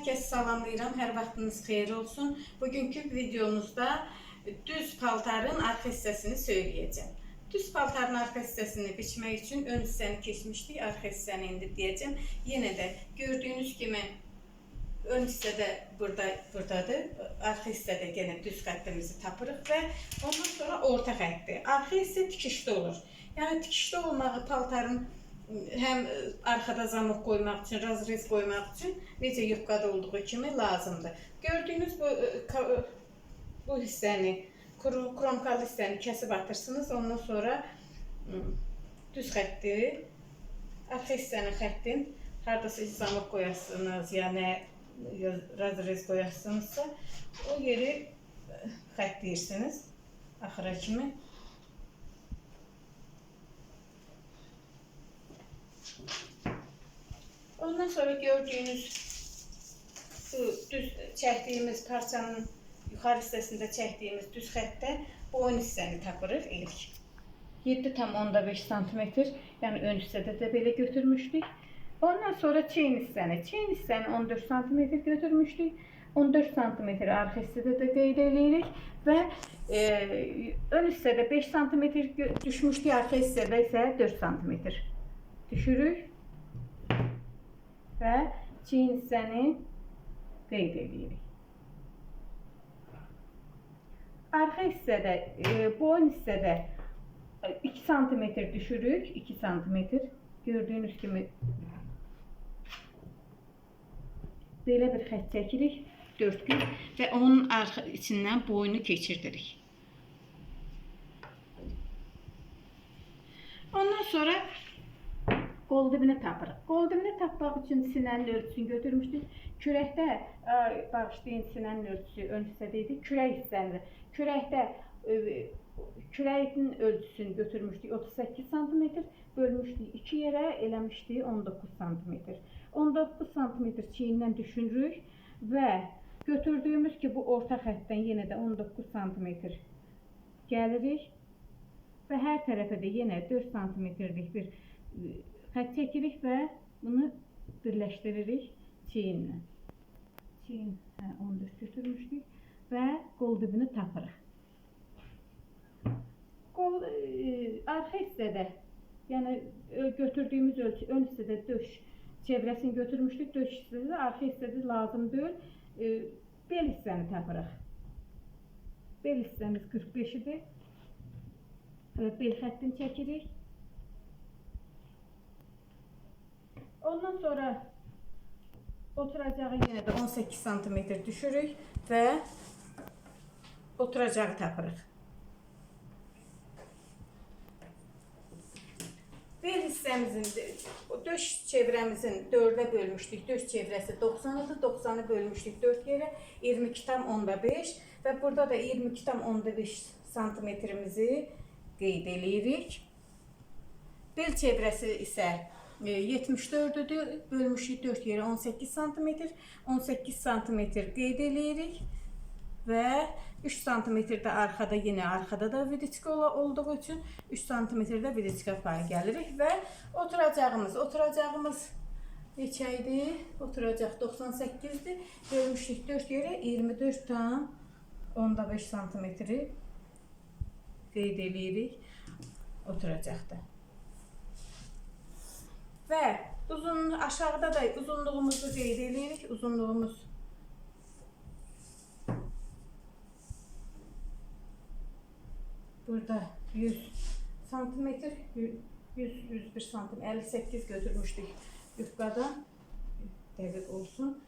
Hər kəs salamlayıram. Hər vaxtınız xeyir olsun. Bugünkü videomuzda düz paltarın arxa hissəsini söyləyəcəm. Düz paltarın arxa hissəsini biçmək üçün ön hissəni keçmişdik, arxa hissəni indi deyəcəm. Yenə də gördüyünüz kimi ön hissədə burada burdadır. Arxa hissədə yenə düz xəttimizi tapırıq və ondan sonra orta xətti. Arxa hissə tikişli olur. Yəni tikişli olmağı paltarın həm arxada zamok qoymaq üçün, razrez qoymaq üçün necə yubqada olduğu kimi lazımdır. Gördüyünüz bu e, ka- bu hissəni, kuru, kromkalı hissəni kəsib atırsınız. Ondan sonra ım, düz xətti, arxa hissənin xəttin hardasa zamok qoyasınız, yəni razrez qoyasınızsa o yeri e, xətləyirsiniz axıra kimi. Ondan sonra gördüğünüz bu düz çəkdiyimiz parçanın yuxarı hissəsində çəkdiyimiz düz xəttə boyun hissəni tapırıq ilk. 7,5 sm, yəni ön hissədə də belə götürmüşdük. Ondan sonra çeyin hissəni, çeyin hissəni 14 sm götürmüşdük. 14 sm arxa hissədə də qeyd edirik və e, ön hissədə 5 sm düşmüşdük, arxa hissədə isə 4 sm düşürük və çiyin hissəni qeyd edirik. Arxa hissədə, e, boyun hissədə e, 2 sm düşürük, 2 sm. Gördüyünüz kimi belə bir xətt çəkirik, dörtgül və onun arxa içindən boyunu keçirdirik. Ondan sonra Qol dibini tapırıq. Qol dibini tapmaq üçün sinənin ölçüsünü götürmüşdük. Kürəkdə, bağışlayın, sinənin ölçüsü ön hissədə idi. Kürək hissəndə. Kürəkdə ə, kürəyin ölçüsünü götürmüşdük 38 sm, bölmüşdük 2 yerə, eləmişdik 19 sm. 19 sm çiyindən düşünürük və götürdüyümüz ki, bu orta xəttdən yenə də 19 sm gəlirik və hər tərəfə də yenə 4 sm-lik bir ə, xətt çəkirik və bunu birləşdiririk çiyinlə. Çiyin hə, 14 götürmüşdük və qol dibini tapırıq. Qol e, arxa hissədə, yəni götürdüyümüz ölçü ön hissədə döş çevrəsini götürmüşdük. Döş hissədə arxa hissədə lazım deyil. E, bel hissəni tapırıq. Bel hissəmiz 45 idi. Evet, bel xəttini çəkirik. Ondan sonra oturacağı yine de 18 santimetre düşürük ve oturacağı tapırıq. Bel hissəmizin, döş çevrəmizin 4-ə bölmüşdük. Döş çevrəsi 90-dır. 90-ı bölmüşdük 4 yerə. 22,5 və burada da 22,5 santimetrimizi qeyd eləyirik. Bel çevrəsi isə e, 74-dür. Bölmüşük 4 yerə 18 sm. 18 sm qeyd eləyirik və 3 sm də arxada yenə arxada da vidiçka ola- olduğu üçün 3 sm də vidiçka payı gəlirik və oturacağımız, oturacağımız neçə idi? Oturacaq 98-dir. Bölmüşük 4 yerə 24 tam 15 sm qeyd eləyirik oturacaqda. Və uzun aşağıda da uzunluğumuzu qeyd eləyirik. Uzunluğumuz burada 100 santimetr, 100 101 santim 58 götürmüşdük yufkadan. Dəqiq olsun.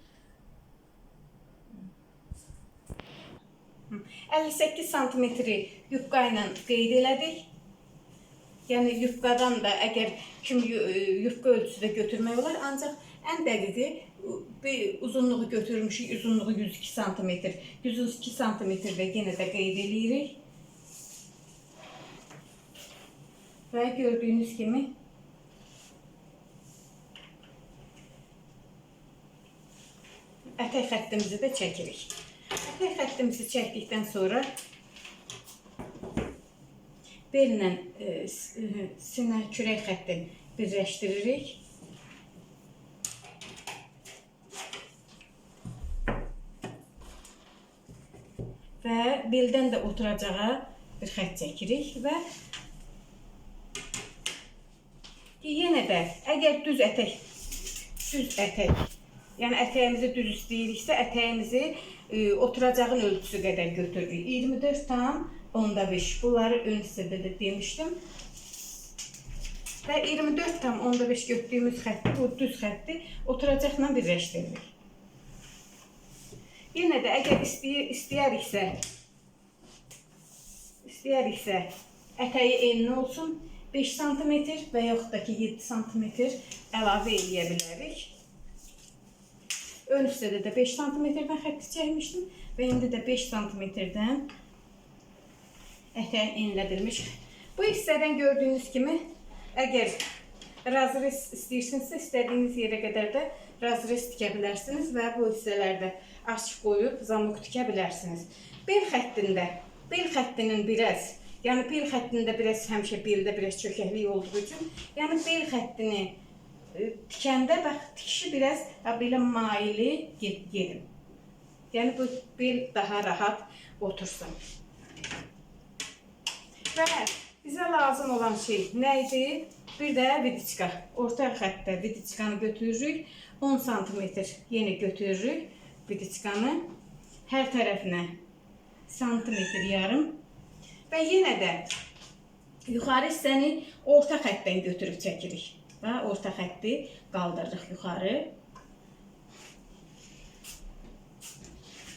Hı, 58 santimetri yufka ilə qeyd elədik. Yəni yufkadan da əgər kim e, yufka ölçüsü də götürmək olar, ancaq ən dəqiqi bir uzunluğu götürmüşük, uzunluğu 102 santimetr. 102 santimetr də yenə də qeyd eləyirik. Və gördüyünüz kimi ətək xəttimizi də çəkirik. Ətək xəttimizi çəkdikdən sonra bellə e, sinə kürək xəttin birləşdiririk. Və beldən də oturacağa bir xətt çəkirik və yenə də əgər düz ətək düz ətək yəni ətəyimizi düz istəyiriksə ətəyimizi e, oturacağın ölçüsü qədər götürürük. 24 tam onda 5. Bunları ön hissədə də demişdim. Və 24 tam onda 5 götürdüyümüz xətti, bu düz xətti oturacaqla birləşdiririk. Yenə də əgər istəyə, istəyəriksə istəyəriksə ətəyi enli olsun 5 sm və yaxud da ki 7 sm əlavə eləyə bilərik. Ön hissədə də 5 sm-dən xətti çəkmişdim və indi də 5 sm-dən ətəyin enlədilmiş. Bu hissədən gördüyünüz kimi əgər razrez istəyirsinizsə istədiyiniz yerə qədər də razrez tikə bilərsiniz və bu hissələrdə açıq qoyub zamok tikə bilərsiniz. Bel xəttində, bel xəttinin biraz, yəni bel xəttində biraz həmişə beldə biraz çökəklik olduğu üçün, yəni bel xəttini e, tikəndə bax tikişi biraz belə maili ged gedim. Yəni bu bel daha rahat otursun. Və bizə lazım olan şey nə idi? Bir də vidiçka. Orta xəttdə vidiçkanı götürürük. 10 sm yenə götürürük vidiçkanı. Hər tərəfinə santimetr yarım. Və yenə də yuxarı hissəni orta xəttdən götürüb çəkirik. Və orta xətti qaldırırıq yuxarı.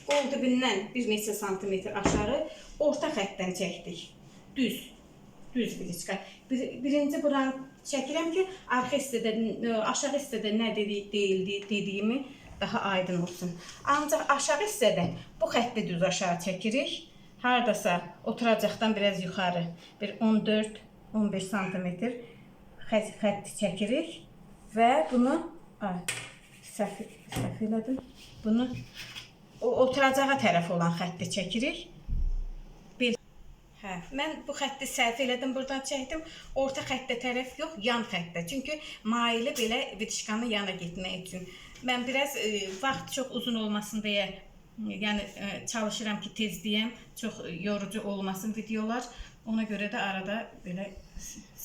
Qol dibindən bir neçə santimetr aşağı orta xəttdən çəkdik. Düz. Düz biliçka. Bir, birinci buranı çəkirəm ki, arxa hissədə, ə, aşağı hissədə nə dedi, deyildi, dediyimi daha aydın olsun. Ancaq aşağı hissədə bu xətti düz aşağı çəkirik. Hardasa oturacaqdan biraz yuxarı bir 14-15 santimetr xətt, xətti çəkirik və bunu ay, səhv, səhv elədim. Bunu o oturacağa tərəf olan xətti çəkirik. Hə, mən bu xətti səhv elədim, buradan çəkdim. Orta xəttə tərəf yox, yan xəttə. Çünki maili belə vitişkanı yana getmək üçün. Mən biraz e, vaxt çox uzun olmasın deyə yəni e, çalışıram ki, tez deyəm, çox yorucu olmasın videolar. Ona görə də arada belə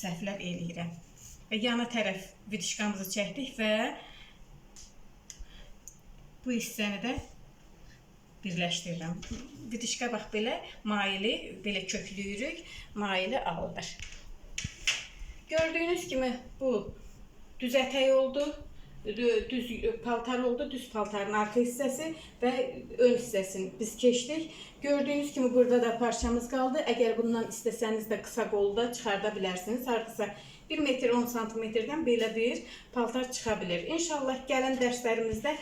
səhvlər eləyirəm. Və yana tərəf vitişkamızı çəkdik və bu hissəni də birləşdirirəm. Bitişkə bax belə maili belə köklüyürük, maili aldır. Gördüyünüz kimi bu düz ətək oldu, dü- düz paltar oldu, düz paltarın arxa hissəsi və ön hissəsini biz keçdik. Gördüyünüz kimi burada da parçamız qaldı. Əgər bundan istəsəniz də qısa qolda çıxarda bilərsiniz. Hardasa 1 metr 10 santimetrdən belə bir paltar çıxa bilər. İnşallah gələn dərslərimizdə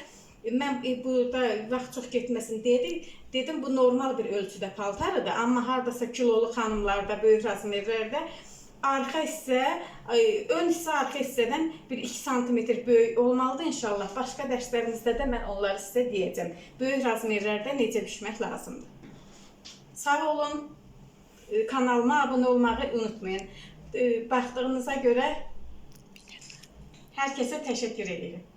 mən e, burada vaxt çox getməsin dedik. Dedim bu normal bir ölçüdə paltarıdır, amma hardasa kilolu xanımlarda, böyük razmerlərdə arxa hissə, ön hissə arxa hissədən bir 2 sm böyük olmalıdır inşallah. Başqa dərslərimizdə də mən onları sizə deyəcəm. Böyük razmerlərdə necə bişmək lazımdır. Sağ olun. E, Kanalıma abunə olmağı unutmayın. E, Baxdığınıza görə hər kəsə təşəkkür edirəm.